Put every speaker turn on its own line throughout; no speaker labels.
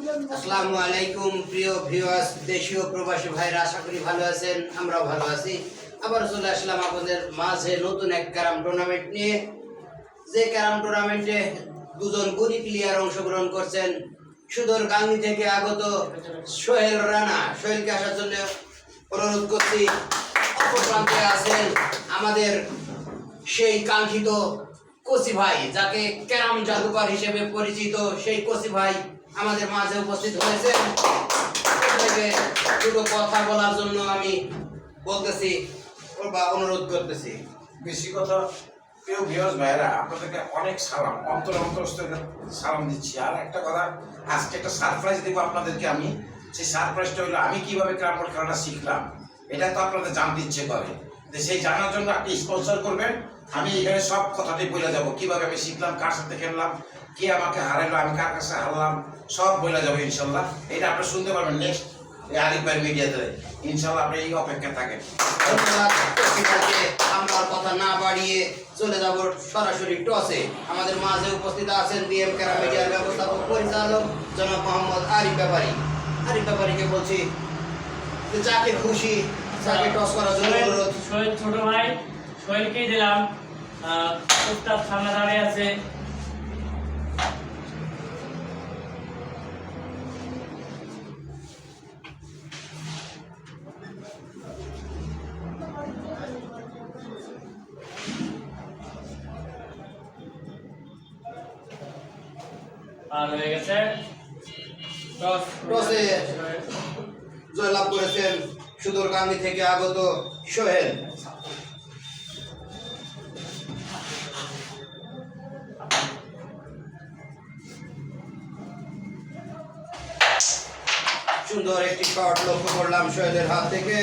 আসসালামু আলাইকুম, প্রিয় ভিউয়ার্স দেশীয় প্রবাসী ভাইরা, আশা করি ভালো আছেন, আমরাও ভালো আছি। আবার চলে আসলাম মাঝে নতুন এক ক্যারাম টুর্নামেন্ট নিয়ে। যে ক্যারাম টুর্নামেন্টে দুজন গুরি প্লেয়ার অংশগ্রহণ করছেন, সুদূর গাঙ্গি থেকে আগত সোহেল রানা। সোহেলকে আসার জন্য অনুরোধ করছি আছেন আমাদের সেই কাঙ্ক্ষিত কচি ভাই, যাকে ক্যারাম জাদুকর হিসেবে পরিচিত সেই কচি ভাই আমাদের মাঝে উপস্থিত হয়েছে। দুটো কথা বলার জন্য আমি বলতেছি বা অনুরোধ করতেছি।
বেশি কথা, প্রিয় ভিউয়ার্স ভাইরা আপনাদেরকে অনেক সালাম। অন্তর অন্তরস্থ সালাম দিচ্ছি। আর একটা কথা, আজকে একটা সারপ্রাইজ দেবো আপনাদেরকে আমি। সেই সারপ্রাইজটা হলো আমি কীভাবে ক্রামবোর্ড খেলাটা শিখলাম, এটা তো আপনাদের জানতে ইচ্ছে করে। সেই জানার জন্য আপনি স্পন্সর করবেন, আমি এখানে সব কথাটাই বলে যাব। কীভাবে আমি শিখলাম, কার সাথে খেললাম, কে আমাকে হারালো আমি কার কাছে হারলাম, সব বলে যাব ইনশাল্লাহ। এটা আপনি শুনতে পারবেন নেক্সট মিডিয়াতে। ইনশাল্লাহ আপনি এই অপেক্ষা
কথা না বাড়িয়ে চলে যাব সরাসরি টসে। আমাদের মাঝে উপস্থিত আছেন বিএম ক্যারাম মিডিয়ার ব্যবস্থাপক, পরিচালক জনাব মোহাম্মদ আরিফ ব্যাপারী। আরিফ ব্যাপারীকে বলছি যাকে খুশি যাকে টস করার জন্য অনুরোধ।
সোহেল ছোট ভাই সোহেলকেই দিলাম। উস্তাদ সামনে দাঁড়িয়ে আছে। আর হয়ে গেছে। টস।
টসে জয়লাভ করেছেন সুদূরগামী থেকে আগত সোহেল। সুন্দর একটি শট লক্ষ্য করলাম সোহেলের হাত থেকে।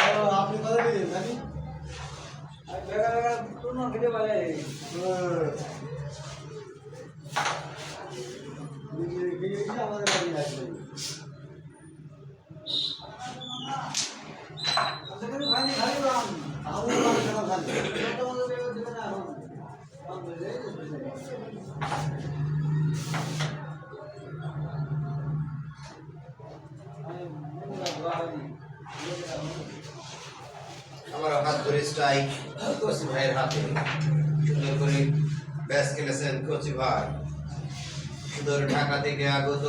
আর আপনি কথা দিলেন নাকি আমাদের বাড়ি আসবে
আমার হাত স্ট্রাইক কোচি ভাইয়ের হাতে সুন্দর করে ব্যাস খেলেছেন কোচি ভাই। সুন্দর ঢাকা থেকে আগত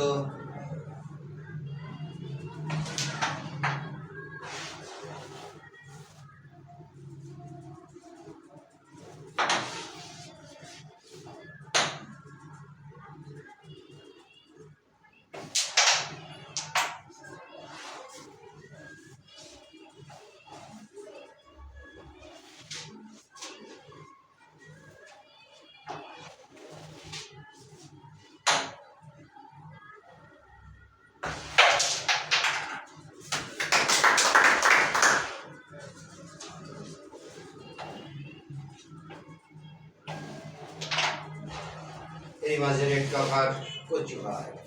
এই মাঝে রেড কভার কোচি ভাই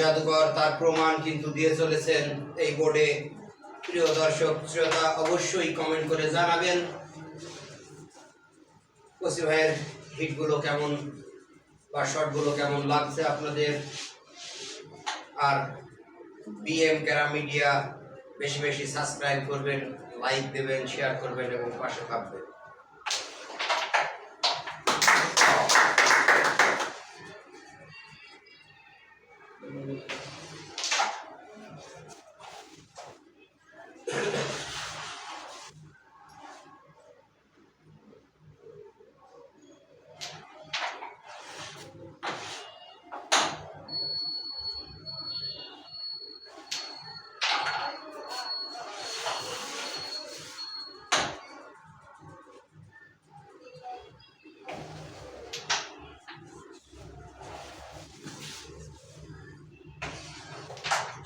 জাদুকর তার প্রমাণ কিন্তু দিয়ে চলেছেন এই বোর্ডে। প্রিয় দর্শক, শ্রোতা, অবশ্যই কমেন্ট করে জানাবেন কসি ভাইয়ের হিটগুলো কেমন বা শটগুলো কেমন লাগছে আপনাদের। আর বিএম ক্যারাম মিডিয়া বেশি বেশি সাবস্ক্রাইব করবেন লাইক দেবেন শেয়ার করবেন এবং পাশে থাকবেন।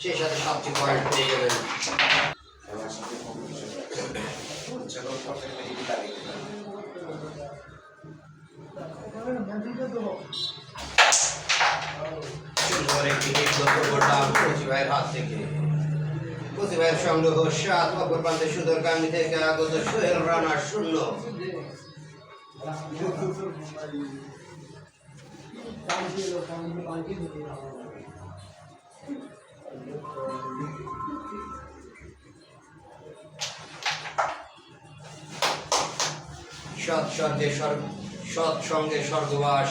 সেই সাথে সাতটি পয়েন্ট পেয়ে যাবেন
খেলার সাথে কম্পিটিশন ইচ্ছা করে করতে গেলে এটি দাঁড়িয়ে গেলাম
সুন্দর একটি হিট লক্ষ্য করলাম কচি ভাইয়ের হাত থেকে। কচি ভাইয়ের সংগ্রহ সাত অপর প্রান্তে সুদর গান্ধী থেকে আগত সোহেল রানা শূন্য। সৎ সঙ্গে স্বর্গবাস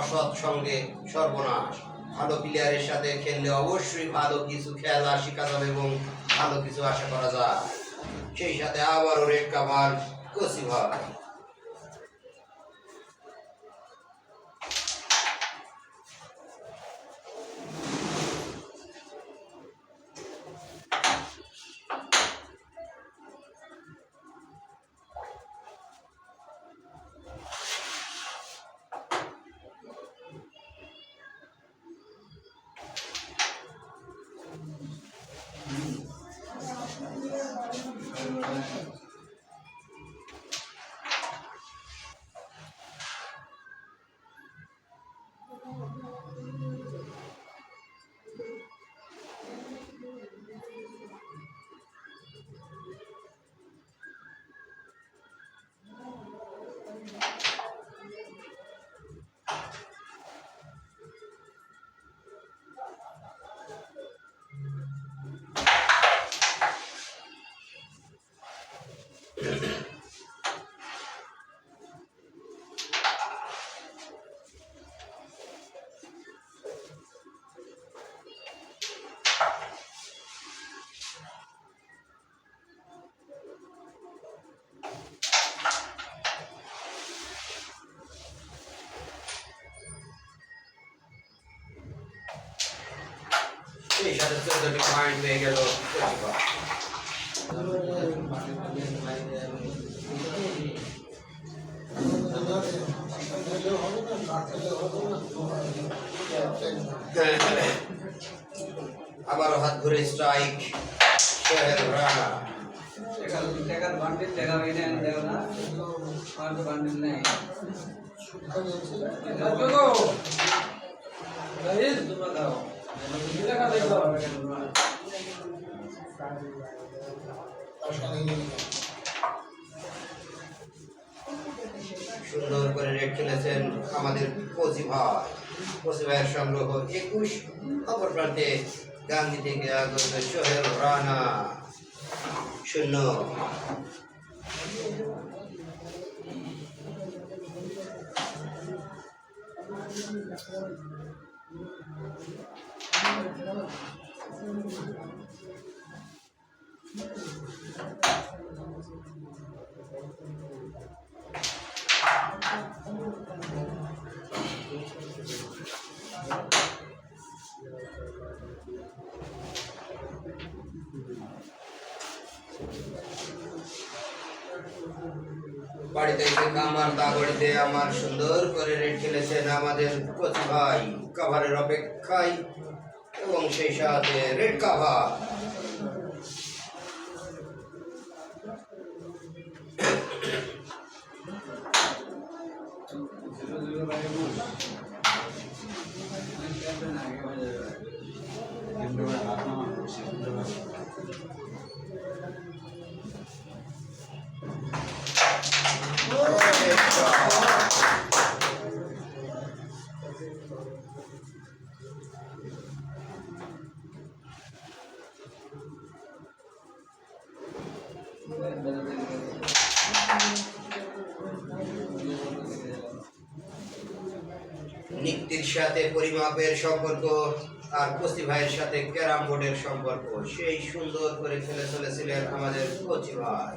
অসৎ সঙ্গে সর্বনাশ। ভালো প্লেয়ারের সাথে খেললে অবশ্যই ভালো কিছু খেলা শেখা যাবে এবং ভালো কিছু আশা করা যায়। সেই সাথে আবারও রেড কাভার কসি ভাই। সেই সাথে চোদ্দটি পয়েন্ট পেয়ে গেল কচি ভাই আবারও হাত ধরে স্ট্রাইক সোহেল রানা
টাকার বান্ডিল টাকা এনে এনে দেও না আমার তো বান্ডিল নেই তোমরা দাও
সুন্দর করে রেড খেলেছেন আমাদের কোচি ভাইয়ের সংগ্রহ একুশ অপর প্রান্তে গান্ধী থেকে আগত সোহেল রানা। শূন্য। বাড়িতে এসে আমার দাগড়িতে আমার সুন্দর করে রেড খেলেছেন আমাদের কোচি ভাই। কাভারের অপেক্ষায় এবং সেই সাথে রেড কাভার সাথে পরিমাপের সম্পর্ক আর কচি ভাইয়ের সাথে ক্যারাম বোর্ডের সম্পর্ক। সেই সুন্দর করে ফেলে চলেছিলেন আমাদের কচি ভাই।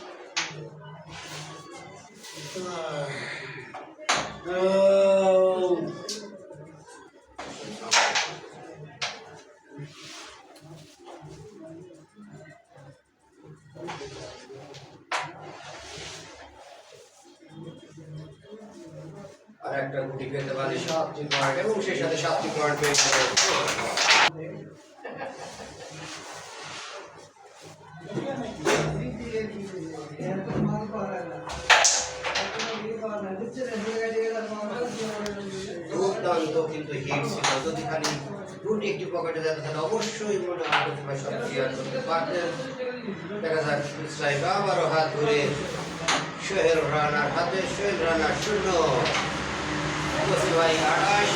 আর একটা গুটি পেতে পারে সাতটি পয়েন্ট এবং সেই সাথে সাতটি পয়েন্ট পেয়ে দুর্দান্ত কিন্তু হিট ছিল। যদি খালি গুটি একটি পকেটে যেত তাহলে অবশ্যই মনে হয় প্রতিভা সব করতে পারতেন দেখা যাক সাহেব আবারও হাত ধরে সোহেল রানার হাতে সোহেল রানার শূন্য। ভাই আঠাশ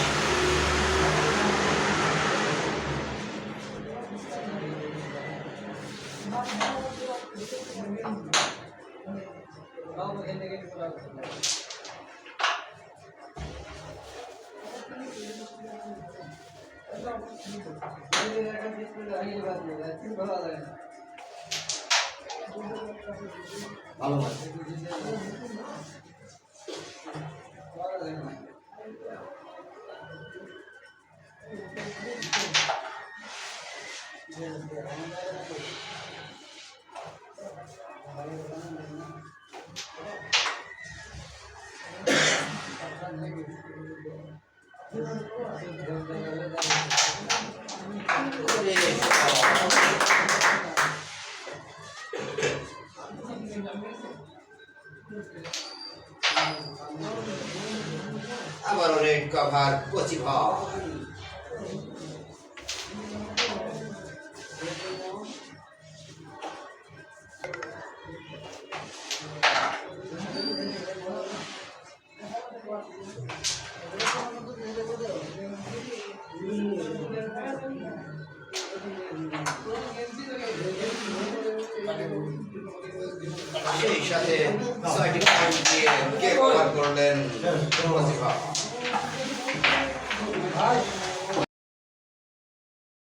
ভালো মাছ আবারও রেড কভার কচি ভাব সেই সাথে ছয়টি করলেন ভাব